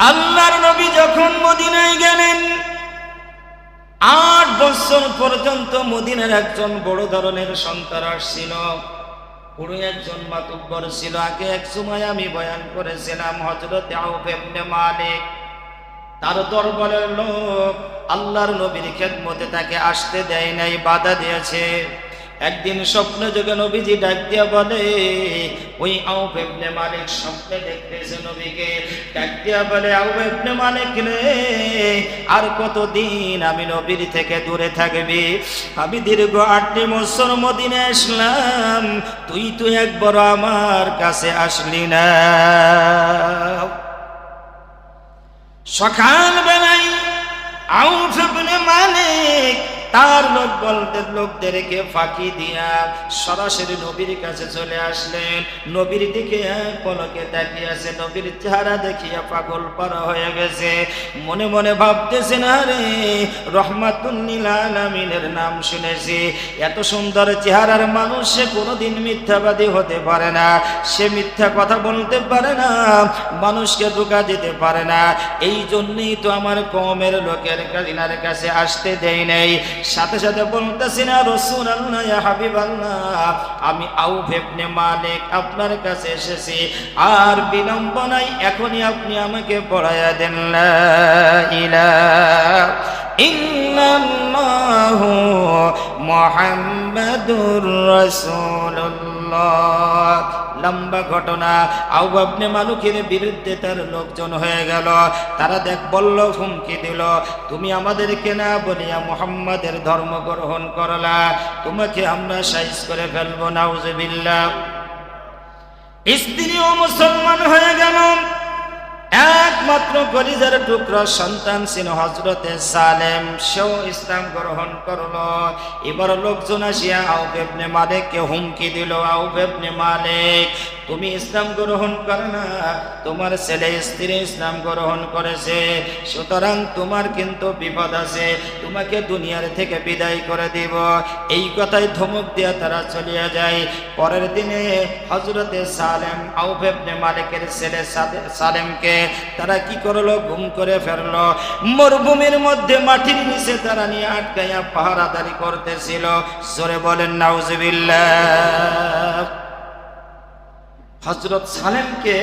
আল্লাহর নবী যখন মদিনায় গেলেন, আট বছর পর্যন্ত মদিনার একজন বড় ধরনের সন্তান আসছিল। পুরো একজন মাতুব্বর ছিল। আগে এক সময় আমি বয়ান করেছিলাম হজরত মালিক। তার দরবারের লোক আল্লাহর নবীর খেদমতে তাকে আসতে দেয় নাই, বাধা দিয়েছে। একদিন স্বপ্ন যোগে নবীজি ডাক দিয়া বলে, ওই আউবেবনে মালিক স্বপ্নে দেখতেছে নবীকে। ডাক দিয়া বলে আউবেবনে মালিক রে, আর কতদিন আমি নবীর থেকে দূরে থাকবি? আমি দীর্ঘ আটটি বছর মদিনে আসলাম, তুই তুই একবার আমার কাছে আসলি না। সকাল বেলায় আউফ মালিক তার লোক বলতে লোকদেরকে ফাঁকি দিয়া সরাসরি নবীর কাছে চলে আসলেন। নবীর দিকে পলকে তাকিয়ে আছে, নবীর চেহারা দেখিয়া পাগল পারা হয়ে গেছে। মনে মনে ভাবতেছে না রে রহমাতুল্লিল আলামিনের নাম শুনেছি। এত সুন্দর চেহারার মানুষ, সে কোনোদিন মিথ্যাবাদী হতে পারে না। সে মিথ্যা কথা বলতে পারে না, মানুষকে ধোকা দিতে পারে না। এই জন্যই তো আমার কমের লোকের কাছে আসতে দেয় নাই। সাথে সাথে বলতেছি না রসুন আল্লাহ হাবিব আল্লাহ আমি আউ ভেবনে মালিক আপনার কাছে এসেছি। আর বিলম্ব নাই, এখনই আপনি আমাকে পড়াইয়া দেন, লা ইলাহা ইল্লাল্লাহু মুহাম্মাদুর রাসূলুল্লাহ। লম্বা ঘটনা। আউবাবনে মালুকের বিরুদ্ধে তার লোকজন হয়ে গেল। তারা দেখ বলল, হুমকি দিল, তুমি আমাদেরকে না বলিয়া মোহাম্মদের ধর্ম গ্রহণ করলা। তোমাকে আমরা সাইজ করে ফেলব নাউজবিল্লা স্ত্রীও মুসলমান হয়ে গেল। একমাত্র গরিজার টুকরা সন্তান ছিল হজরতে সালেম। সেও ইসলাম গ্রহণ করল। এবার লোকজন আসিয়া আউবেবনে মালিককে হুমকি দিল। আউবেবনে মালিক, তুমি ইসলাম গ্রহণ করে না। তোমার ছেলে স্ত্রী ইসলাম গ্রহণ করেছে। সুতরাং তোমার কিন্তু বিপদ আছে। তোমাকে দুনিয়ার থেকে বিদায় করে দিব। এই কথাই ধমক দিয়া তারা চলিয়া যায়। পরের দিনে হজরতে সালেম আউফেবনে মালিকের ছেলে সালেমকে তারা কি করল? গুম করে ফেলল মরুভূমির মধ্যে মাটির নিচে তারা নিয়ে আটকাইয়া পাহারাদারি করতেছিল। জোরে বলেন, নাউজবিল্লাহ। হজরত সালেমকে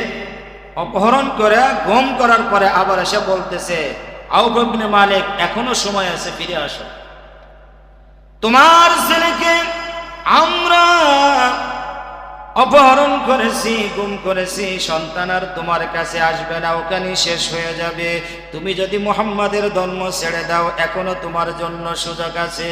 অপহরণ করে গম করার পরে আবার এসে বলতেছে আউবনে মালিক, এখনও সময় আছে, ফিরে আসো। তোমার ছেলেকে আমরা অপহরণ করেছি, গুম করেছি, সন্তান আর তোমার কাছে আসবে না, ওখানে শেষ হয়ে যাবে। তুমি যদি মোহাম্মদের ধর্ম ছেড়ে দাও, এখনও তোমার জন্য সুযোগ আছে।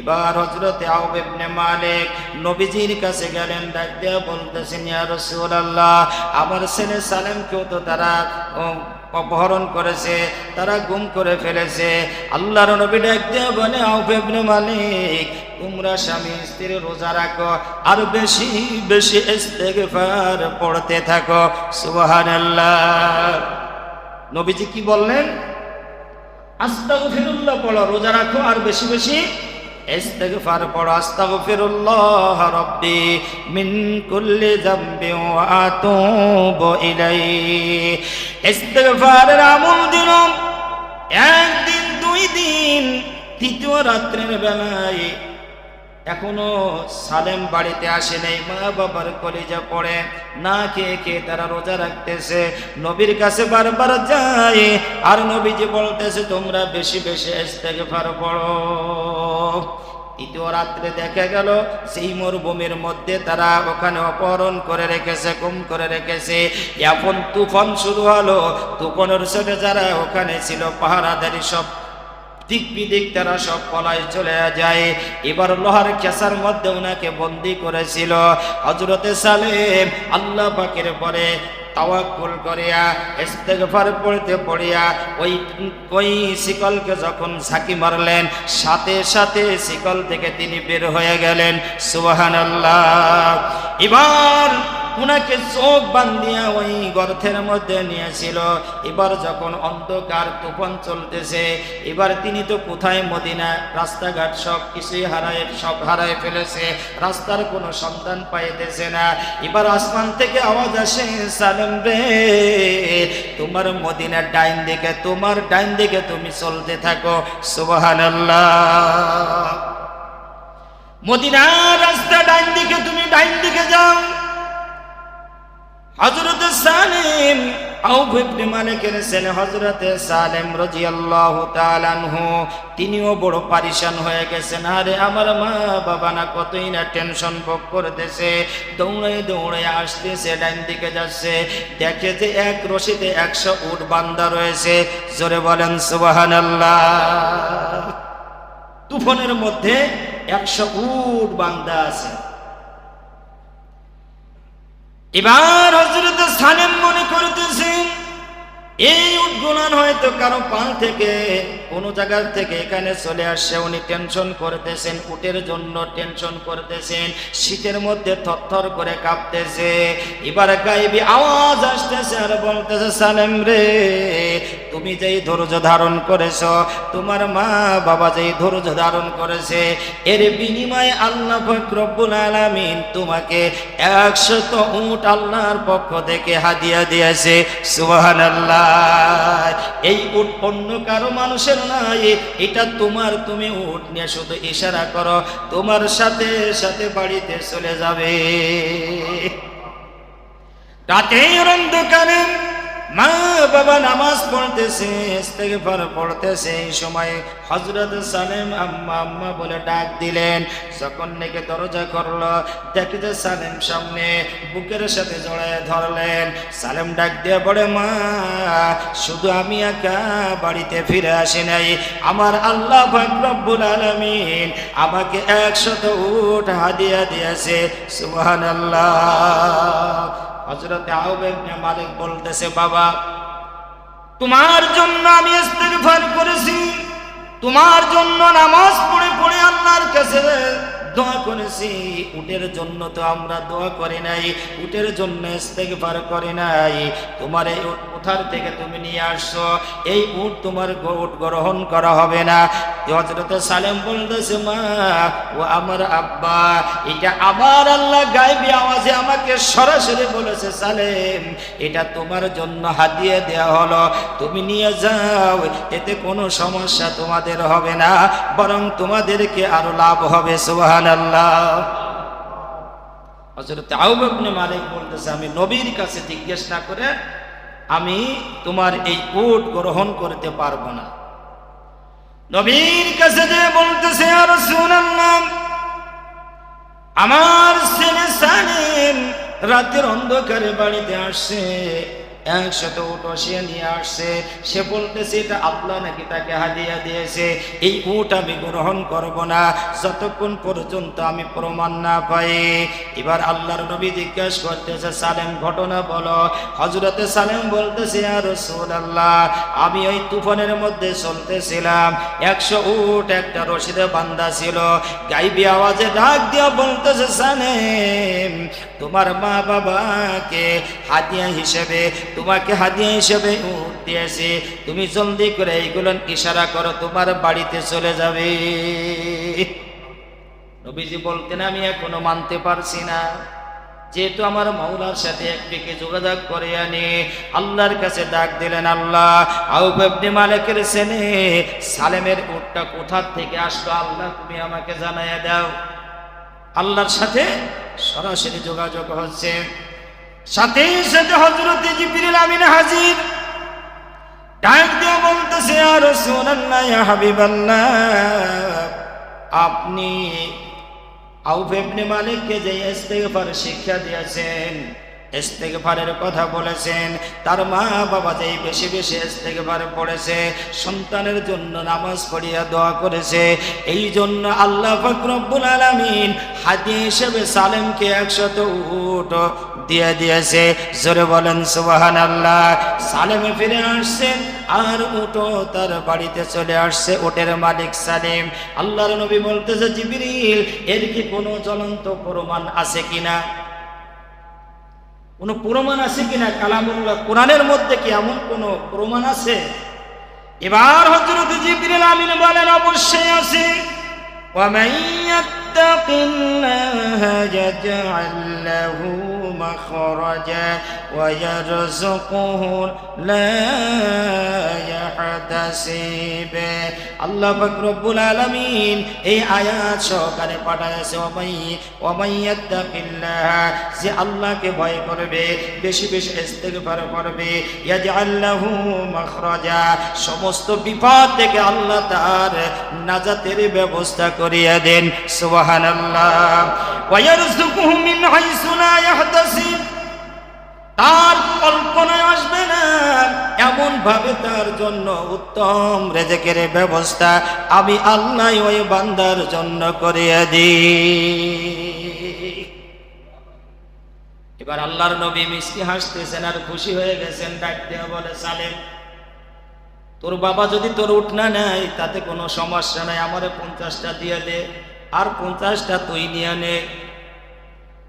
এবার হজরতে আউবেবনে মালিক নবীজির কাছে গেলেন, ডাক দিয়া বলতেছেন রাসূলুল্লাহ, আমার ছেলে সালেমকেও তো তারা অপহরণ করেছে, তারা গুম করে ফেলেছে। আল্লাহর নবী ডাক দিয়া বলে আউবেবনে মালিক তোমরা স্বামী স্ত্রী রোজা রাখো আর বেশি বেশি ইস্তেগফার পড়তে থাকো। সুবহানাল্লাহ। নবীজি কি বললেন? আস্তাগফিরুল্লাহ পড়ো, রোজা রাখো আর বেশি বেশি ইস্তেগফার পড়ো। আস্তাগফিরুল্লাহ রাব্বি মিন কুল্লি যামবি ওয়া আতুবু ইলাইহি। ইস্তেগফারের আমল দিন একদিন, দুই দিন, তৃতীয় রাত্রের বেলায় এখনও সালেম বাড়িতে আসে নাই, মা বাবার কলেজা পড়ে, না খেয়ে খেয়ে তারা রোজা রাখতেছে। নবীর কাছে বারবার যায় আর নবীজি বলতেছে, তোমরা বেশি বেশি ইস্তেগফার পড়ো। তৃতীয় রাত্রে দেখা গেল, সেই মরুভূমির মধ্যে তারা ওখানে অপহরণ করে রেখেছে, গুম করে রেখেছে। এখন তুফান শুরু হলো, তুফানের সাথে যারা ওখানে ছিল, পাহারাদারি সব দিক বিদিক তারা সব পলায় চলে যায়। এবার লোহার খেসার মধ্যে ওনাকে বন্দি করেছিল। হজরতে সালেম আল্লাহ পাকের পরে তাওয়াক্কুল করিয়া, ইস্তেগফার পড়তে পড়িয়া ওই ওই শিকলকে যখন ঝাঁকি মারলেন, সাথে সাথে শিকল থেকে তিনি বের হয়ে গেলেন। সুবহানাল্লাহ। এবার উনাকে চোখ বান্ধিয়া ওই গর্থের মধ্যে নিয়েছিল। এবার যখন অন্ধকার তুফান চলতেছে, এবার তিনি তো কোথায় মদিনা, রাস্তাঘাট সব কিছুই হারায়, সব হারায় ফেলেছে, রাস্তার কোনো সন্ধান পাইতেছে না। এবার আসমান থেকে আওয়াজ আসে, সালেম রে, তোমার মদিনার ডাইন দিকে, তোমার ডাইন দিকে তুমি চলতে থাকো, সুবহানাল্লাহ। মদিনার রাস্তা ডাইন দিকে, তুমি ডাইন দিকে যাও। হজরত সালেম আউফ ইবনে মালিকের ছেলে হজরতে সালেম রাদিয়াল্লাহু তাআলা আনহু, তিনিও বড় পারিশান হয়ে গেছেন। আরে আমার মা বাবা না কতই না টেনশন ভোগ করতেছে দৌড়ে দৌড়ে আসতেছে ডাইন দিকে যাচ্ছে। দেখে যে এক রশিতে একশো উট বান্দা রয়েছে। জোরে বলেন, সুবহানাল্লাহ। তুফানের মধ্যে একশো উট বান্দা আছে। এবার হজরত সালেম মনে করতেছেন এই উদ্গুলান হয়তো কারও পাল থেকে কোনো জায়গার থেকে এখানে চলে আসছে উনি টেনশন করতেছেন, উটের জন্য টেনশন করতেছেন, শীতের মধ্যে থরথর করে কাঁপতেছে। এবার গাইবি আওয়াজ আসতেছে আর বলতেছে, সালেম রে, তুমি যেই ধৈর্য ধারণ করেছ, তোমার মা বাবা যেই ধৈর্য ধারণ করেছে, এর বিনিময়ে আল্লাহ রব্বুল আলামিন তোমাকে একশত উট আল্লাহর পক্ষ থেকে হাদিয়া দিয়েছে। সুবহানাল্লাহ। এই উট অন্য কারও মানুষের নাই, এটা তোমার, তুমি উঠ নিয়ে শুধু ইশারা করো, তোমার সাথে সাথে বাড়িতে চলে যাবে। রাতের অন্ধকারে মা বাবা নামাজ পড়তেছে, ইস্তেগফার পড়তেছে। এই সময় হযরত সালেম আম্মা আম্মা বলে ডাক দিলেন। যখন নাকি দরজা করল, দেখে যে সালেম সামনে বুকের সাথে জড়ায় ধরলেন। সালেম ডাক দিয়ে বলে, মা, শুধু আমি একা বাড়িতে ফিরে আসি নাই। আমার আল্লাহ রব্বুল আলামিন আমাকে একশত উঠ হাদিয়া দিয়েছে। সুবহানাল্লাহ। হজরত আউবেবনে মালিক বলতেছে, বাবা, তোমার জন্য আমি ইস্তেগফার করেছি। তোমার জন্য নামাজ পড়ে পড়ে আল্লাহর কাছে দোয়া করেছি, উটের জন্য তো আমরা দোয়া করি নাই, উটের জন্য ইস্তেগফার করি নাই। তোমার এই উট কোথার থেকে তুমি নিয়ে আসছো? এই উট তোমার উট গ্রহণ করা হবে না। হজরত সালেম বলতেছে, মা, ও আমার আব্বা, এটা আমার আল্লাহ গাইবি আওয়াজে আমাকে সরাসরি বলেছে, সালেম, এটা তোমার জন্য হাতিয়ে দেয়া হলো। তুমি নিয়ে যাও, এতে কোনো সমস্যা তোমাদের হবে না, বরং তোমাদেরকে আরও লাভ হবে আমি নবীর কাছে জিজ্ঞেস না করে আমি তোমার এই উট গ্রহণ করতে পারব না। নবীর কাছে যে বলতেছে আর শুনাল্লাম আমার ছেলে সালেম রাতের অন্ধকারে বাড়িতে আসছে। নিয়ে আসছে। সে বলতেছে, এটা আল্লাহ নাকি তাকে হাদিয়া দিয়েছে? এই উট আমি গ্রহণ না। যতক্ষণ পর্যন্ত আমি প্রমাণ না পাই। এবার আল্লাহর নবী করতেছে, সালেম, ঘটনা বলো। হজরতে সালেম বলতেছে আর আল্লাহ আমি ওই তুফানের মধ্যে চলতেছিলাম। একশো উট, একটা রশিদে বান্দা ছিল। গাইবি আওয়াজে ডাক দিয়া বলতেছে, সালেম, তোমার মা বাবাকে হাদিয়া হিসেবে তোমাকে হাদিয়া হিসেবে উট তুমি জলদি করে এইগুলো ইশারা করো, তোমার বাড়িতে চলে যাবে। নবীজি বলতেন, আমি এখনও মানতে পারছি না। যেহেতু আমার মৌলার সাথে একদিকে যোগাযোগ করে আনি, আল্লাহর কাছে ডাক দিলেন, আল্লাহ মালিকের সেনে সালেমের উটটা কোথার থেকে আসলো? আল্লাহ, তুমি আমাকে জানাইয়া দাও। আল্লাহর সাথে সরাসরি যোগাযোগ হচ্ছে। সাথে সাথে হজরত জিবরিল আমিন হাজির। ডাক দিয়ে বলতেছে আর ইয়া হাবিবাল্লাহ, আপনি আউফ ইবনে মালিককে যে ইস্তেগফার শিক্ষা দিয়েছেন, ইস্তেগফারের কথা বলেছেন, তার মা বাবা যেই বেশি বেশি ইস্তেগফার পড়েছে, সন্তানের জন্য নামাজ পড়িয়া দোয়া করেছে, এই জন্য আল্লাহ পাক আলামিন হাদি হিসেবে সালেমকে একশত উট দিয়ে দিয়েছে জোরে বলেন সুবাহান আল্লাহ সালেমে ফিরে আসছেন আর উটো তার বাড়িতে চলে আসছে ওটের মালিক সালেম আল্লাহর নবী বলতেছে জিবরিল এর কি কোনো জ্বলন্ত প্রমাণ আছে কিনা কোনো প্রমাণ আছে কিনা কালামুল্লাহ কোরআনের মধ্যে কি এমন কোনো প্রমাণ আছে এবার হজরত জিবরিল আমিন বলেন অবশ্যই আছে ومن يتق الله يجعل له مخرجا ويرزقه لا يحتسب আল্লাহ পাক রব্বুল আলামিন এই আয়াত সহকারে পাঠাইছে ওমাই ওমাইয়াত্তাকিল্লাহ যে আল্লাহকে ভয় করবে বেশি বেশি ইস্তেগফার করবে ইয়াজআল লাহু মাখরাজা সমস্ত বিপদ থেকে আল্লাহ তার নাজাতের ব্যবস্থা করিয়া দেন সুবহানাল্লাহ ওয়া ইয়ারযুকুহু মিন হাইসু লা তার কল্পনায় আসবে না এমন ভাবে তার জন্য উত্তম রেজেকের ব্যবস্থা আমি আল্লাহ ওই বান্দার জন্য করিয়া দিই। এবার আল্লাহর নবী মিষ্টি হাসতেছেন আর খুশি হয়ে গেছেন, ডাক দেওয়া বলে, সালেম, তোর বাবা যদি তোর উঠনা নেয়, তাতে কোনো সমস্যা নাই, আমারে পঞ্চাশটা দিয়ে দে। আর পঞ্চাশটা তুই নিয়ে নে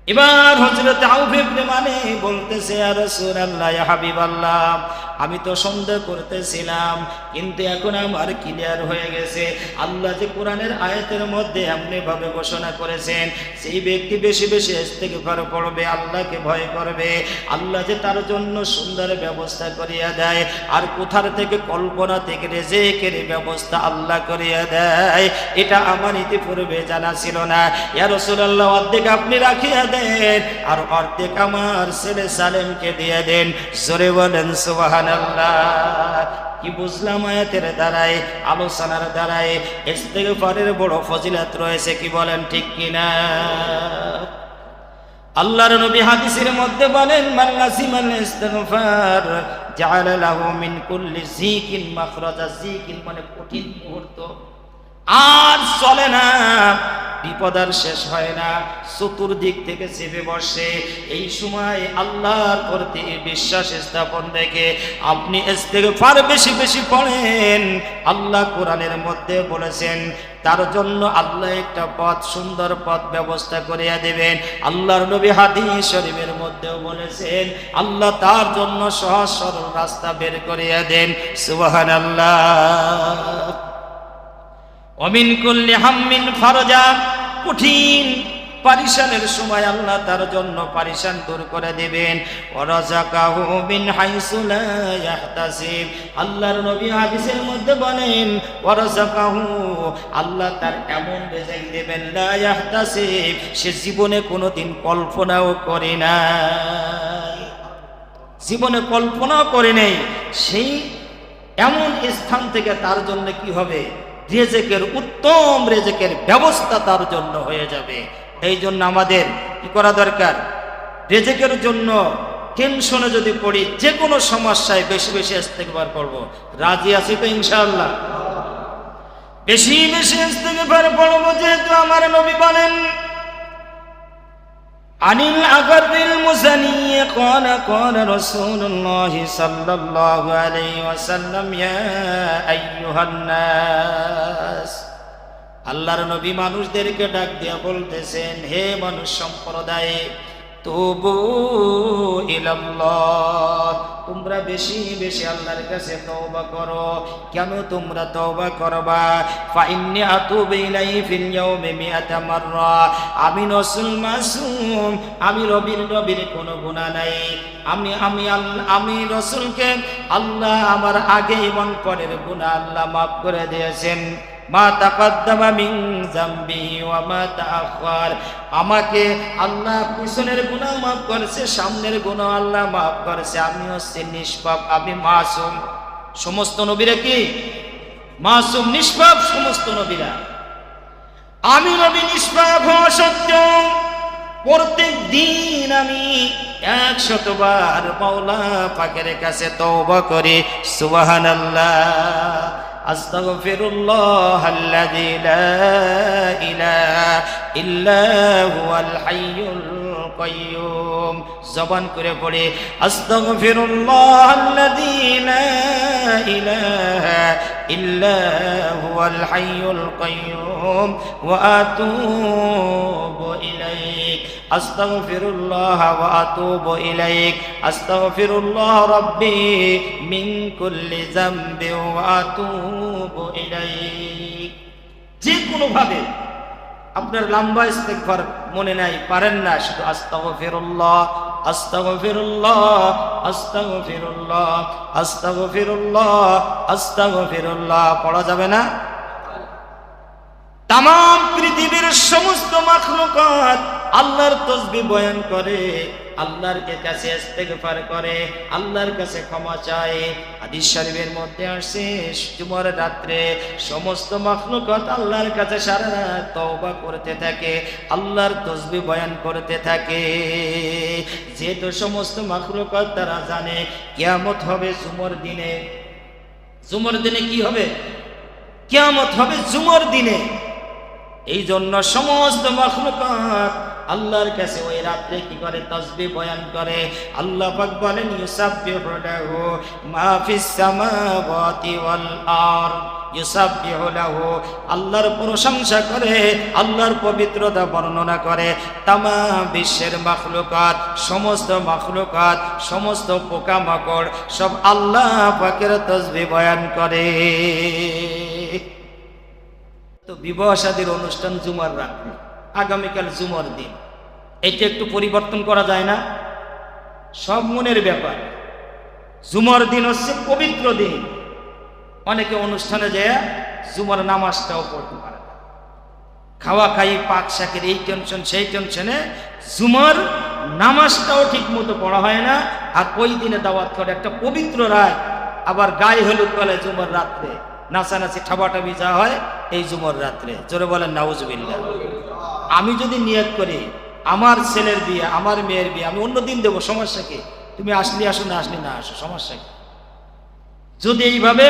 এবার হজরত আউফিবনে মানে বলতেছে আর রাসূলুল্লাহ হাবিবাল্লাহ আমি তো সন্দেহ করতেছিলাম, কিন্তু এখন আমার ক্লিয়ার হয়ে গেছে। আল্লাহ যে কোরআনের আয়াতের মধ্যে এমনি ভাবে ঘোষণা করেছেন সেই ব্যক্তি বেশি বেশি ইস্তেগফার পড়বে, আল্লাহকে ভয় করবে। আল্লাহ যে তার জন্য সুন্দর ব্যবস্থা করিয়া দেয়, আর কোথার থেকে কল্পনা থেকে রেজেকের ব্যবস্থা আল্লাহ করিয়া দেয়, এটা আমার ইতিপূর্বে জানা ছিল না। ইয়া রাসূলুল্লাহ, অর্ধেক আপনি রাখিয়া দেন, আর অর্ধেক আমার ছেলে সালেমকে দিয়ে দেন। জোরে বলেন, সুবহানাল্লাহ। কি বুঝলাম আয়াতের দ্বারাই আলোচনার দ্বারাই ইস্তেগফারের বড় ফজিলত রয়েছে, কি বলেন ঠিক কিনা? আল্লাহর নবী হাদিসের মধ্যে বলেন, মান লাসিমাল ইস্তিগফার, জাআলা লাহু মিন কুল্লি যিকিন মাখরাজা। যিকিন মানে কঠিন মুহূর্ত। আর চলে না। বিপদ আর শেষ হয় না। চতুর্দিক থেকে চেপে বসে এই সময় আল্লাহর প্রতি বিশ্বাস স্থাপন দেখে আপনি ইস্তেগফার বেশি বেশি পড়েন। আল্লাহ কোরআনের মধ্যে বলেছেন, তার জন্য আল্লাহ একটা পথ, সুন্দর পথ ব্যবস্থা করিয়া দেবেন। আল্লাহর নবী হাদিস শরীফের মধ্যেও বলেছেন, আল্লাহ তার জন্য সহজ সরল রাস্তা বের করিয়া দেন। সুবহানাল্লাহ। অমিন করলে হাম্মিন ফারজা, কঠিন পারিশানের সময় আল্লাহ তার জন্য পারিশান দূর করে দেবেন। আল্লাহর নবী হাদিসের মধ্যে বলেন আল্লাহ তার এমন রিজিক দেবেন সে জীবনে কোনোদিন কল্পনাও করে না জীবনে কল্পনাও করে নেই। সেই এমন স্থান থেকে তার জন্য কি হবে? রেজেকের, উত্তম রেজেকের ব্যবস্থা তার জন্য হয়ে যাবে। এই জন্য আমাদের কি করা দরকার? রেজেকের জন্য টেনশনে যদি পড়ি যে কোনো সমস্যায় বেশি বেশি আসতে ইস্তেগফার করব। রাজি আছি তো ইনশাআল্লাহ? বেশি বেশি ইস্তেগফার পড়ব যেহেতু আমার নবী বলেন عن الأغر المزني قال قال رسول الله صلى الله عليه وسلم يا أيها الناس আল্লাহর নবী মানুষদেরকে ডাক দিয়া বলতেছেন হে মানুষ সম্প্রদায় তবু তোমরা বেশি বেশি আল্লাহর কাছে তওবা করো। কেন তোমরা তওবা করবা? ফাইন্নি আতুবু ইলাইহি ফিল ইয়াউমি মিআতা মাররা। আমি রাসূল মাসুম, আমি রবির নবীর কোনো গুনাহ নাই। আমি আমি আমি রসুলকে আল্লাহ আমার আগে এবং পরের গুনাহ আল্লাহ মাফ করে দিয়েছেন। মা আমাকে আল্লাহ পিছনের গুনাহ মাফ করেছে, সামনের গুনাহ আল্লাহ মাফ করেছে। আমি হচ্ছে নিষ্পাপ, আমি মাসুম। সমস্ত নবীরা কি? মাসুম, নিষ্পাপ সমস্ত নবীরা। আমি নবী নিষ্পাপ হওয়া সত্ত্বেও প্রত্যেক দিন আমি একশতবার মাওলা পাকের কাছে তওবা করি। সুবহানাল্লাহ। আস্তাগফিরুল্লাহ আল্লাযী লা ইলাহা ইল্লা হুয়াল হাইয়ুল কাইয়ুম জবান করে পড়ে আস্তাগফিরুল্লাহ আল্লাযী লা ইলাহা ইল্লা হুয়াল হাইয়ুল কাইয়ুম ওয়া আতুবু ইলাইক। আস্তাগফিরুল্লাহ ওয়া আতুবু ইলাইক। আস্তাগফিরুল্লাহ রাব্বি মিন কুল্লি যামবি ওয়া আতুবু ইলাইক। যে কোনো ভাবে আপনার লম্বা ইস্তেকফার মনে নাই, পারেন না। শুধু আস্তাগফিরুল্লাহ আস্তাগফিরুল্লাহ আস্তাগফিরুল্লাহ আস্তাগফিরুল্লাহ আস্তাগফিরুল্লাহ। পড়া যাবে না? তাম পৃথিবীর সমস্ত মাখলুকাত আল্লাহর তসবি বয়ান করে আল্লাহর কাছে ইস্তেগফার করে, আল্লাহর কাছে ক্ষমা চায়। হাদিস শরীফের মধ্যে আসে জুমার রাত্রে সমস্ত মাখলুকাত আল্লাহর কাছে সারা রাত তওবা করতে থাকে, আল্লাহর তসবি বয়ান করতে থাকে। যেহেতু সমস্ত মাখলুকাত তারা জানে, কিয়ামত হবে জুমর দিনে। জুমর দিনে কি হবে? কিয়ামত হবে জুমর দিনে। এই জন্য সমস্ত মখলুকাত আল্লাহর কাছে ওই রাত্রে কি করে? তসবি বয়ান করে। আল্লাহ পাক বলেন ইউসাব্বিহু লাহু মা ফিস সামাওয়াতি ওয়াল আরদ। আল্লাহর প্রশংসা করে, আল্লাহর পবিত্রতা বর্ণনা করে। তামাম বিশ্বের মাখলুকাত, সমস্ত মাখলুকাত, সমস্ত পোকামাকড়, সব আল্লাহ পাকের তসবি বয়ান করে। তো বিবাহ শাদীর অনুষ্ঠান জুমার রাত্রে, আগামীকাল জুমার দিন। এটা একটু পরিবর্তন করা যায় না। সব মনের ব্যাপার। জুমার দিন হচ্ছে পবিত্র দিন। অনেকে অনুষ্ঠানে যায়, জুমার নামাজটাও পড়তে পারে খাওয়া খাই, পাক শাকের এই টেনশন সেই টেনশনে জুমার নামাজটাও ঠিক মতো পড়া হয় না। আর ওই দিনে দাওয়াত করে একটা পবিত্র রাত আবার গায়ে হলুদ বলে জুমার রাত্রে নাচানাচি ঠাবাটাবি যা হয়, এই জুমার রাত্রে। জোরে বলেন, নাউজুবিল্লাহ। আমি যদি নিয়ত করি আমার ছেলের বিয়ে, আমার মেয়ের বিয়ে, আমি অন্য দিন দেবো, সমস্যা কি? তুমি আসলি আসো, না আসলি না আসো, সমস্যা কি? যদি এইভাবে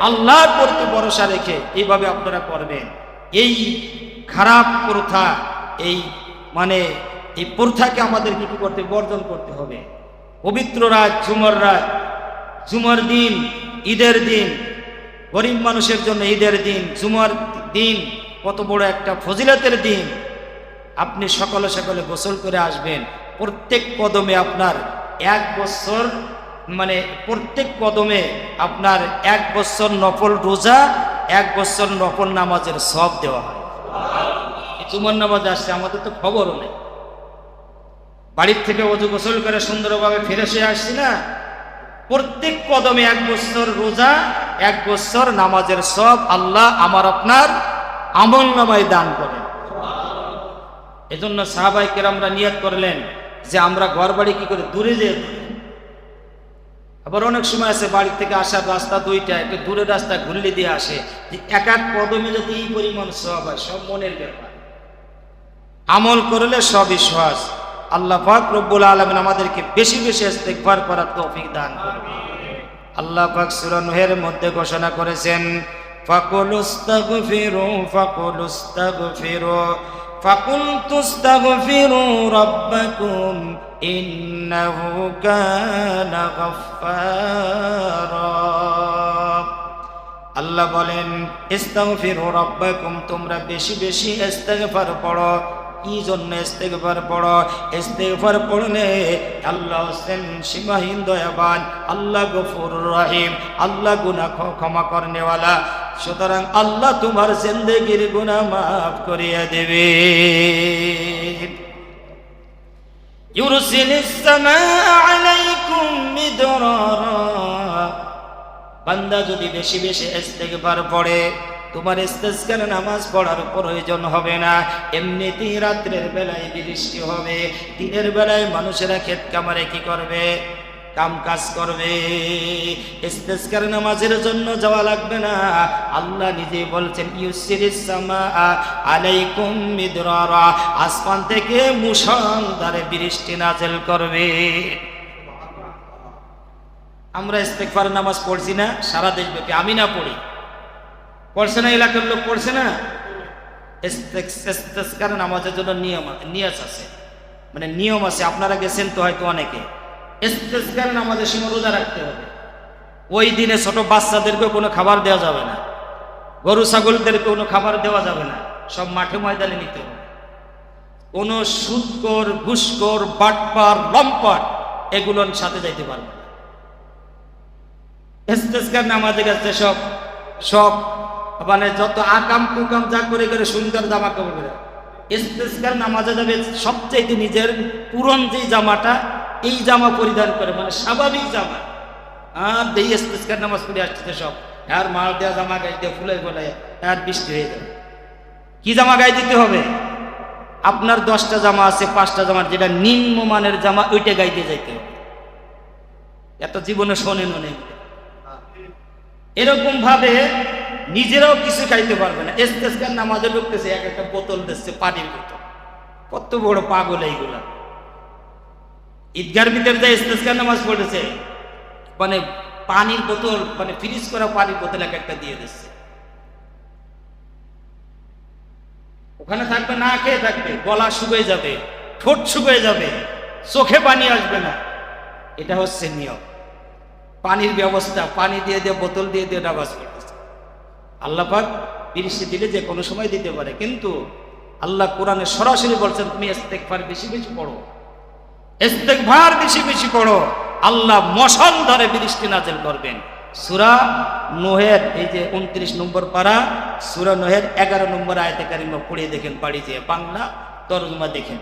আল্লাহর প্রতি ভরসা রেখে এইভাবে আপনারা করবেন, এই খারাপ প্রথা, এই মানে এই প্রথাকে আমাদেরকে কি করতে, বর্জন করতে হবে। পবিত্র রাত ঝুমর রাত ঝুমর দিন, ঈদের দিন, গরিব মানুষের জন্য ঈদের দিন, জুমার দিন, কত বড় একটা ফজিলতের দিন আপনি সকালে সকালে গোসল করে আসবেন। প্রত্যেক কদমে আপনার এক বছর মানে প্রত্যেক কদমে আপনার এক বছর নফল রোজা, এক বছর নফল নামাজের সব দেওয়া হয়। জুমার নামাজ আসছে, আমাদের তো খবরও নেই। বাড়ির থেকে অজু গোসল করে সুন্দরভাবে ফিরে সে আসছি না। প্রত্যেক কদমে এক বছর রোজা, এক বছর নামাজের সব আল্লাহ আমার আপনার আমল নামায় দান করেন। এজন্য সাহাবাই কেরামরা নিয়ত করলেন যে আমরা ঘর বাড়ি কি করে দূরে যেয়ে আবার অনেক সময় আছে বাড়ি থেকে আসার রাস্তা দুইটা, একটু দূরের রাস্তা ঘুরলে দিয়ে আসে। যে এক এক কদমে যদি এই পরিমাণ সব হয়, সব মনের ব্যাপার। আমল করলে সবই সহজ। আল্লাহ পাক রব্বুল আলমিন আমাদেরকে বেশি বেশি ইস্তেগফার করার তৌফিক দান করবে আল্লাহ পাক সূরা নূহের মধ্যে ঘোষণা করেছেন ফাকুল ইস্তাগফিরু আল্লাহ বলেন, ইস্তাগফিরু রাব্বাকুম, তোমরা বেশি বেশি ইস্তেগফার পড়ো। কি জন্য ইস্তেগফার পড়ো? ইস্তেগফার পড়লে আল্লাহ হোসেন সীমাহীন দয়াবান, আল্লাহ গফুর রহিম, আল্লাহ গুনাহ ক্ষমা করনেওয়ালা। সুতরাং আল্লাহ তোমার জিন্দগির গুনাহ মাফ করিয়া দেবে يرسل السماء عليكم مدرارا বান্দা যদি বেশি বেশি ইস্তেগফার পড়ে তোমার ইস্তেসকার নামাজ পড়ার প্রয়োজন হবে না এমনিতেই রাত্রের বেলায় বৃষ্টি হবে দিনের বেলায় মানুষেরা ক্ষেত কামারে কি করবে কাম কাজ করবে। ইস্তেসকার নামাজের জন্য যাওয়া লাগবে না। আল্লাহ নিজে বলছেন, ইউসিরিস সামা আলাইকুম মিদরারা। আসমান থেকে মুসলধারে বৃষ্টি নাজেল করবে। আমরা ইস্তেকফার নামাজ পড়ছি না, সারা দেশব্যাপী আমি না পড়ি। পড়ছে না, এলাকার লোক পড়ছে না? নামাজের জন্য নিয়ম, নিয়াজ আছে। মানে নিয়ম আছে, আপনারা গেছেন তো হয়তো অনেকে। ইস্তেকফার নামাজের সময় রোজা রাখতে হবে। ওই দিনে ছোট বাচ্চাদেরকে কোনো খাবার দেওয়া যাবে না। গরু, ছাগলদেরকে কোনো খাবার দেওয়া যাবে না। সব মাঠে ময়দানে নিতে হবে। কোনো সুদকর ঘুষকর, বাটপার, লম্পট এগুলোর সাথে যাইতে পারবে না। নামাজে গেছে সব সব মানে যত আকাম কুকাম যা করে করে সুন্দর জামা কাপড় করে ইস্তেস্কার নামাজে যাবে সবচেয়ে নিজের পুরন যে জামাটা এই জামা পরিধান করে মানে স্বাভাবিক জামা। আর দেই নামাজ পড়ে আসছে সব। আর মাল দেওয়া জামা গাই দিয়ে ফুলে ফুলে আর বৃষ্টি হয়ে যাবে। কি জামা গায়ে দিতে হবে? আপনার দশটা জামা আছে, পাঁচটা জামার যেটা নিম্নমানের জামা, ওইটা গাইতে যাইতে হবে। এত জীবনে শোনেন অনেক। এরকম ভাবে নিজেরাও কিছু খাইতে পারবে না। এস্তেস্কার নামাজে ঢুকতেছে, এক একটা বোতল দিচ্ছে পানির বোতল। কত বড় পাগল এইগুলা। ঈদগার ভিতরে যে ইস্তেস্কার নামাজ পড়েছে। মানে পানির বোতল মানে ফ্রিজ করা পানির বোতল এক একটা দিয়ে দিচ্ছে। ওখানে থাকবে, না খেয়ে থাকবে, গলা শুকিয়ে যাবে, ঠোঁট শুকিয়ে যাবে, চোখে পানি আসবে না। এটা হচ্ছে নিয়ম। পানির ব্যবস্থা, পানি দিয়ে দিয়ে, বোতল দিয়ে দিয়ে নামাজ পড়তেছে। আল্লাহ পাক বৃষ্টি দিলে যে কোনো সময় দিতে পারে, কিন্তু আল্লাহ কোরআনে সরাসরি বলছেন, তুমি ইস্তেকফার বেশি বেশি পড়ো। ইস্তেকভার বেশি বেশি পড়ো আল্লাহ মশাল ধরে বৃষ্টি নাজেল করবেন। সুরা নোহের, এই যে উনত্রিশ নম্বর পারা, সুরা নোহের এগারো নম্বর আয়তে কারিমা পড়িয়ে দেখেন পাড়ি যে বাংলা তরজমা দেখেন।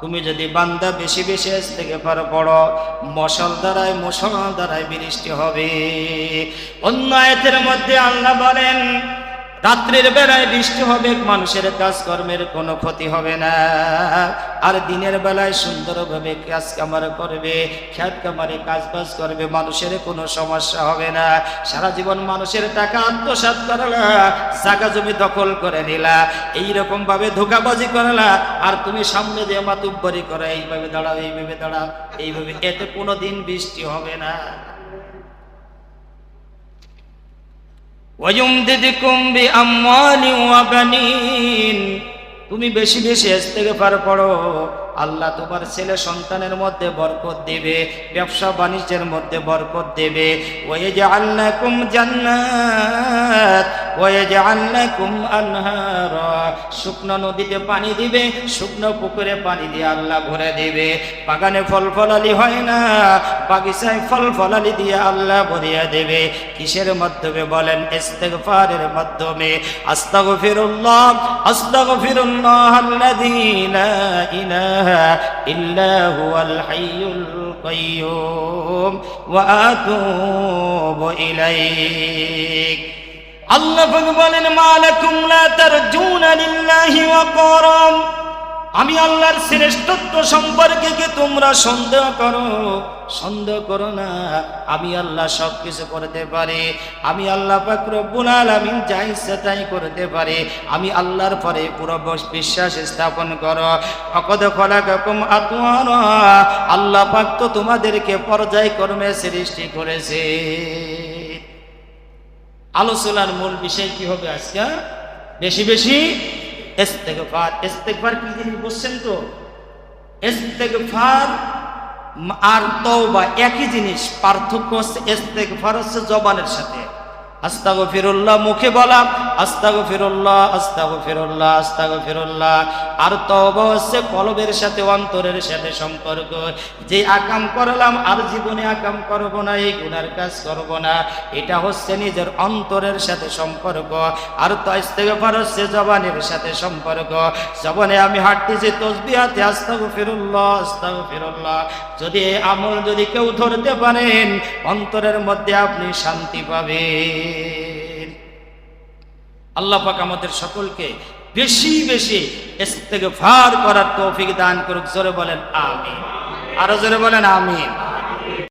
তুমি যদি বান্দা বেশি বেশি থেকে পারো পড়ো, মশাল দ্বারায় মশাল দ্বারায় বৃষ্টি হবে। অন্য আয়তের মধ্যে আল্লাহ বলেন রাত্রির বেলায় বৃষ্টি হবে, মানুষের কাজকর্মের কোনো ক্ষতি হবে না। আর দিনের বেলায় সুন্দরভাবে কাজ কামার করবে খ্যাত কামারে কাজ বাজ করবে, মানুষের কোনো সমস্যা হবে না। সারা জীবন মানুষের টাকা আত্মসাত করলা জাগা জমি দখল করে নিলা এইরকম ভাবে ধোকাবাজি করলা, আর তুমি সামনে দিয়ে মাতুব্বরি করে, এইভাবে দাঁড়াও এইভাবে দাঁড়াও, এইভাবে, এতে কোনো দিন বৃষ্টি হবে না। তুমি বেশি বেশি এস থেকে পার পড়ো। আল্লাহ তোমার ছেলে সন্তানের মধ্যে বরকত দেবে, ব্যবসা বাণিজ্যের মধ্যে বরকত দেবে। ওয়াইজআল লাকুম জান্নাত ওয়ে যে আল্লাহ লাকুম আনহারা। শুকনো নদীতে পানি দিবে, শুকনো পুকুরে পানি দিয়ে আল্লাহ ভরে দেবে। বাগানে ফল ফলালি হয় না, বাগিচায় ফল ফলালি দিয়ে আল্লাহ ভরিয়ে দেবে। কিসের মাধ্যমে বলেন? ইস্তেগফারের মাধ্যমে। আস্তাগফিরুল্লাহ আস্তাগফিরুল্লাহ আল্লাযী লা ইলাহা ইল্লা হুয়াল হাইয়ুল কাইয়্যুম ওয়া আতুবু ইলাইক আল্লাহ পাক বলেন মালাকুম লা তারজুনা লিল্লাহি ওয়াকারাম আমি আল্লাহর শ্রেষ্ঠত্ব সম্পর্কে কি তোমরা সন্দেহ করো? সন্দেহ করো না। আমি আল্লাহ সব কিছু করতে পারি। আমি আল্লাহ রব্বুল আলামিন যা ইচ্ছা তাই করতে পারি। আমি আল্লাহর পরে পুরো বস- বিশ্বাস স্থাপন করো। অকদ খলাকাকুম আতওয়ারা। আল্লাহ পাক তো তোমাদেরকে পর্যায়ক্রমে সৃষ্টি করেছে। আলোচনার মূল বিষয় কি হবে আজকে? বেশি বেশি ইস্তেগফার ইস্তেগফার কি জিনিস বুঝছেন তো? ইস্তেগফার আর তওবা একই জিনিস, পার্থক্য হচ্ছে ইস্তেগফার হচ্ছে জবানের সাথে। আস্তাগো ফিরুল্লাহ মুখে বলা আস্তাগো ফিরুল্লাহ আস্তাগো ফিরুল্লাহ আস্তাগো ফিরুল্লাহ আর তওবা হচ্ছে কলবের সাথে, অন্তরের সাথে সম্পর্ক। যে আকাম করলাম, আর জীবনে আকাম করব না, এই গুনার কাজ করব না। এটা হচ্ছে নিজের অন্তরের সাথে সম্পর্ক। আর তো ইস্তেগফার হচ্ছে জবানের সাথে সম্পর্ক। জবানে আমি হাঁটতেছি, তসবিহাতে আস্তাগো ফিরুল্লাহ আস্তাগো ফিরুল্লাহ যদি আমল যদি কেউ ধরতে পারেন, অন্তরের মধ্যে আপনি শান্তি পাবেন। আল্লাহ পাক আমাদের সকলকে বেশি বেশি ইস্তেগফার করার তৌফিক দান করুক। জোরে বলেন আমিন। আরও জোরে বলেন আমিন।